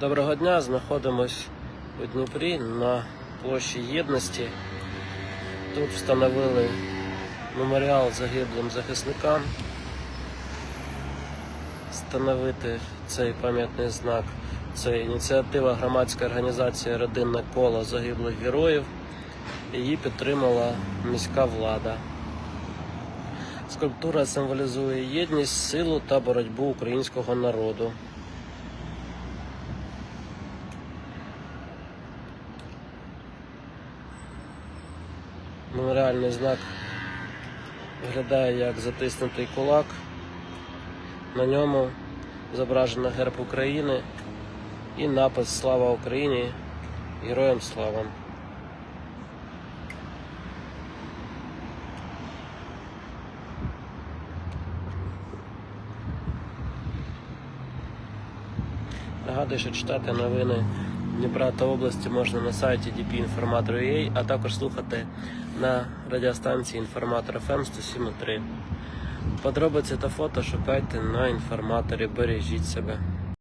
Доброго дня, знаходимось у Дніпрі на площі Єдності. Тут встановили меморіал загиблим захисникам. Встановити цей пам'ятний знак це ініціатива громадської організації Родинне коло загиблих героїв. Її підтримала міська влада. Скульптура символізує єдність, силу та боротьбу українського народу. Меморіальний знак виглядає як затиснутий кулак. На ньому зображено герб України і напис Слава Україні! Героям слава! Нагадую, що читати новини Дніпра та області можна на сайті dpinformator.ua, а також слухати на радіостанції Інформатор FM 107.3. Подробиці та фото шукайте на інформаторі. Бережіть себе.